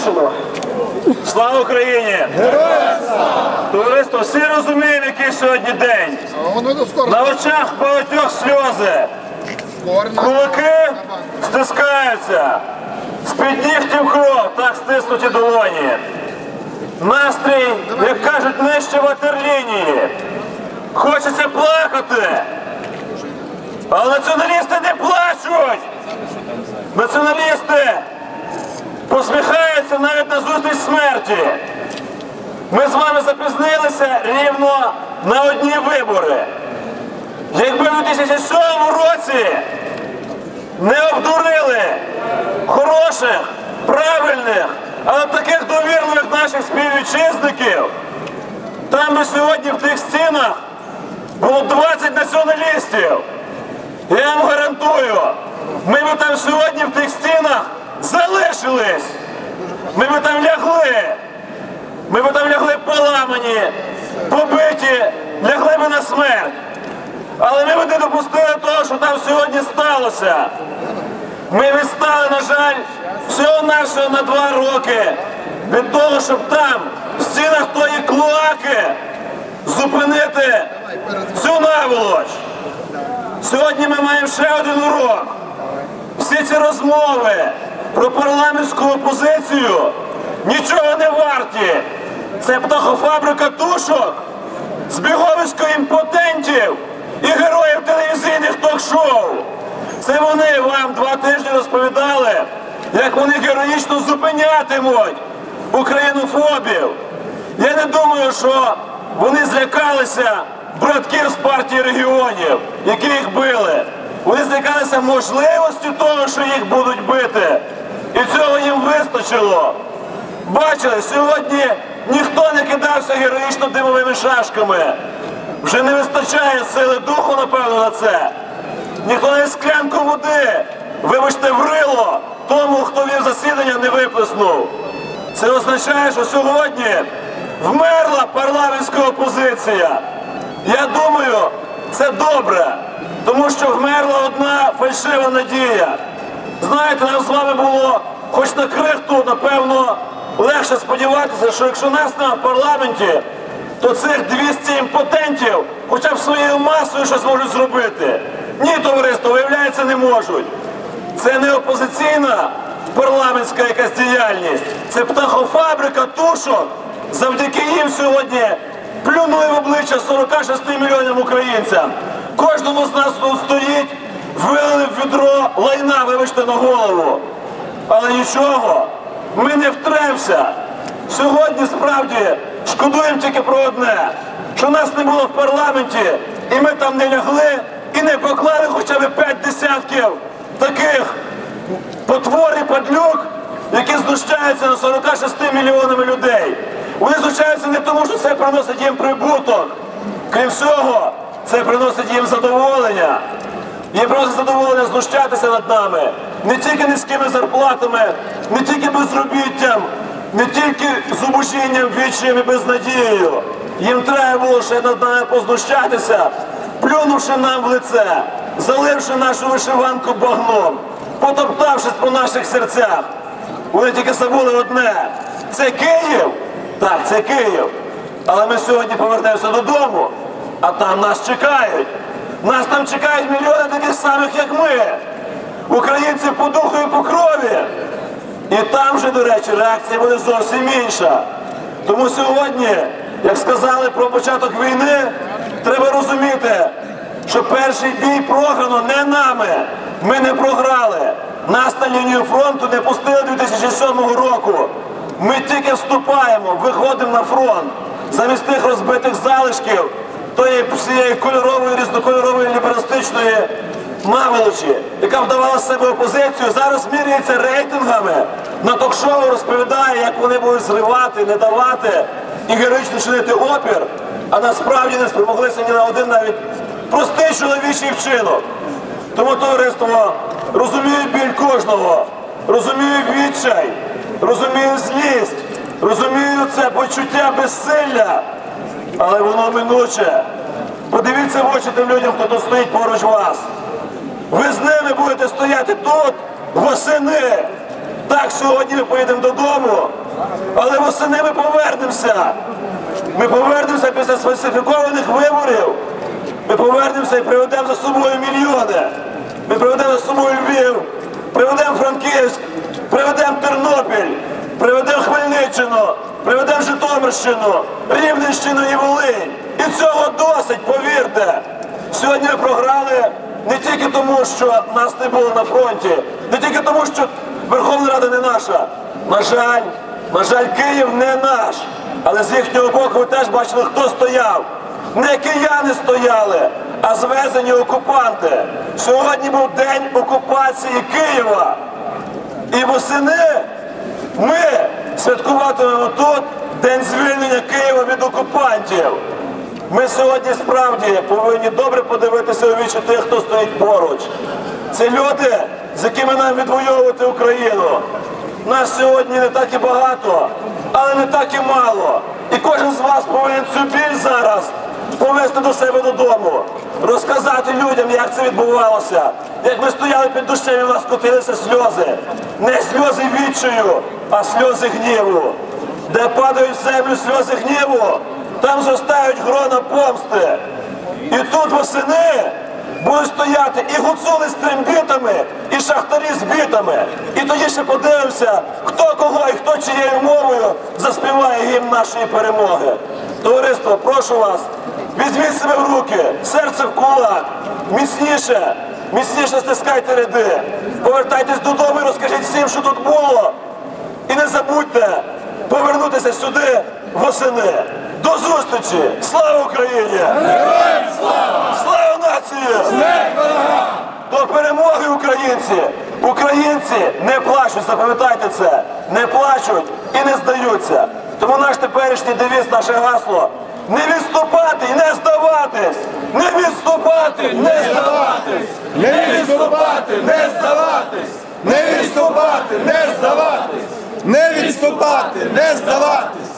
Тишину. Слава Україні! Товариство, всі розуміємо, який сьогодні день. На очах багатьох сльози. Кулаки стискаються. З-під нігтів кров, так стиснуті долоні. Настрій, як кажуть, нижче ватерлінії. Хочеться плакати. Але націоналісти не плачуть. Націоналісти посміхаються навіть на зустріч смерті. Ми з вами запізнилися рівно на одні вибори. Якби в 2007 році не обдурили хороших, правильних, але таких довірливих наших співвітчизників, там би сьогодні в тих стінах було 20 націоналістів. Я вам гарантую, ми би там сьогодні в тих стінах залишились. Ми би там лягли. Ми би там лягли поламані, побиті, лягли би на смерть. Але ми б не допустили того, що там сьогодні сталося. Ми відстали, на жаль, всього-навсього на два роки від того, щоб там, в стінах тої клоаки, зупинити цю наволоч. Сьогодні ми маємо ще один урок. Всі ці розмови про парламентську опозицію нічого не варті. Це птахофабрика тушок, збіговисько імпотентів і героїв телевізійних ток-шоу. Це вони вам два тижні розповідали, як вони героїчно зупинятимуть українофобів. Я не думаю, що вони злякалися братків з партії регіонів, які їх били. Вони злякалися можливості того, що їх будуть бити. І цього їм вистачило. Бачили, сьогодні ніхто не кидався героїчно димовими шашками. Вже не вистачає сили духу, напевно, на це. Ніхто навіть склянку води, вибачте, в рило тому, хто вів засідання, не виплеснув. Це означає, що сьогодні вмерла парламентська опозиція. Я думаю, це добре, тому що вмерла одна фальшива надія. Знаєте, нам з вами було хоч на крихту, напевно, легше сподіватися, що якщо нас нема в парламенті, то цих 200 імпотентів хоча б своєю масою щось можуть зробити. Ні, товариство, виявляється, не можуть. Це не опозиційна парламентська якась діяльність, це птахофабрика тушок. Завдяки їм сьогодні плюнули в обличчя 46 мільйонам українцям. Кожному з нас тут стоїть, вилили в відро лайна, вибачте, на голову. Але нічого, ми не втремся. Сьогодні справді шкодуємо тільки про одне, що нас не було в парламенті, і ми там не лягли і не поклали хоча б п'ять десятків таких потвор і падлюк, які знущаються над 46 мільйонами людей. Вони знущаються не тому, що це приносить їм прибуток. Крім всього, це приносить їм задоволення. Їм приносить задоволення знущатися над нами. Не тільки низькими зарплатами, не тільки безробіттям, не тільки зубожінням, відчаєм і безнадією. Їм треба було ще над нами познущатися, плюнувши нам в лице, заливши нашу вишиванку багном, потоптавшись по наших серцях. Вони тільки забули одне. Це Київ. Так, це Київ. Але ми сьогодні повернемося додому, а там нас чекають. Нас там чекають мільйони таких самих, як ми. Українці по духу і по крові. І там же, до речі, реакція буде зовсім інша. Тому сьогодні, як сказали про початок війни, треба розуміти, що перший бій програно не нами. Ми не програли. Нас на лінію фронту не пустили 2007 року. Ми тільки вступаємо, виходимо на фронт. Замість тих розбитих залишків тої всієї кольорової, різнокольорової ліберастичної наволочі, яка вдавала з себе опозицію, зараз міряється рейтингами. На ток-шоу розповідає, як вони будуть зривати, не давати і героїчно чинити опір, а насправді не спромоглися ні на один навіть простий чоловічий вчинок. Тому товариство розумію біль кожного, розумію відчай, розумію злість, розумію це почуття безсилля, але воно минуче. Подивіться в очі тим людям, хто тут стоїть поруч вас. Ви з ними будете стояти тут восени. Так, сьогодні ми поїдемо додому, але восени ми повернемося. Ми повернемося після сфальсифікованих виборів. Ми повернемося і приведемо за собою мільйони. Ми приведемо за собою Львів, приведемо Франківськ, приведемо Тернопіль, приведемо Хмельниччину, приведемо Житомирщину, Рівненщину і Волинь. І цього досить, повірте. Сьогодні ми програли не тільки тому, що нас не було на фронті, не тільки тому, що Верховна Рада не наша. На жаль, на жаль, Київ не наш. Але з їхнього боку ви теж бачили, хто стояв. Не кияни стояли, а звезені окупанти. Сьогодні був день окупації Києва. І восени ми святкуватимемо тут день звільнення Києва від окупантів. Ми сьогодні справді повинні добре подивитися у вічі тих, хто стоїть поруч. Це люди, з якими нам відвоювати Україну. Нас сьогодні не так і багато, але не так і мало. І кожен з вас повинен цю біль зараз повести до себе додому, розказати людям, як це відбувалося, як ми стояли під і в нас котилися сльози. Не сльози відчаю, а сльози гніву. Де падають в землю сльози гніву, там зростають грона помсти. І тут восени будуть стояти і гуцули з трембітами, і шахтарі з бітами. І тоді ще подивимося, хто кого і хто чиєю мовою заспіває гімн нашої перемоги. Товариство, прошу вас, візьміть себе в руки, серце в кулак, міцніше, міцніше стискайте ряди, повертайтесь додому і розкажіть всім, що тут було. І не забудьте повернутися сюди восени. До зустрічі! Слава Україні! Героям слава! Слава нації! До перемоги українці! Українці не плачуть, запам'ятайте це, не плачуть і не здаються. Тому наш теперішній девіз, наше гасло не відступати не здаватись! Не відступати, не здаватись! Не відступати, не здаватись! Не відступати, не здаватись! Не відступати, не здаватись!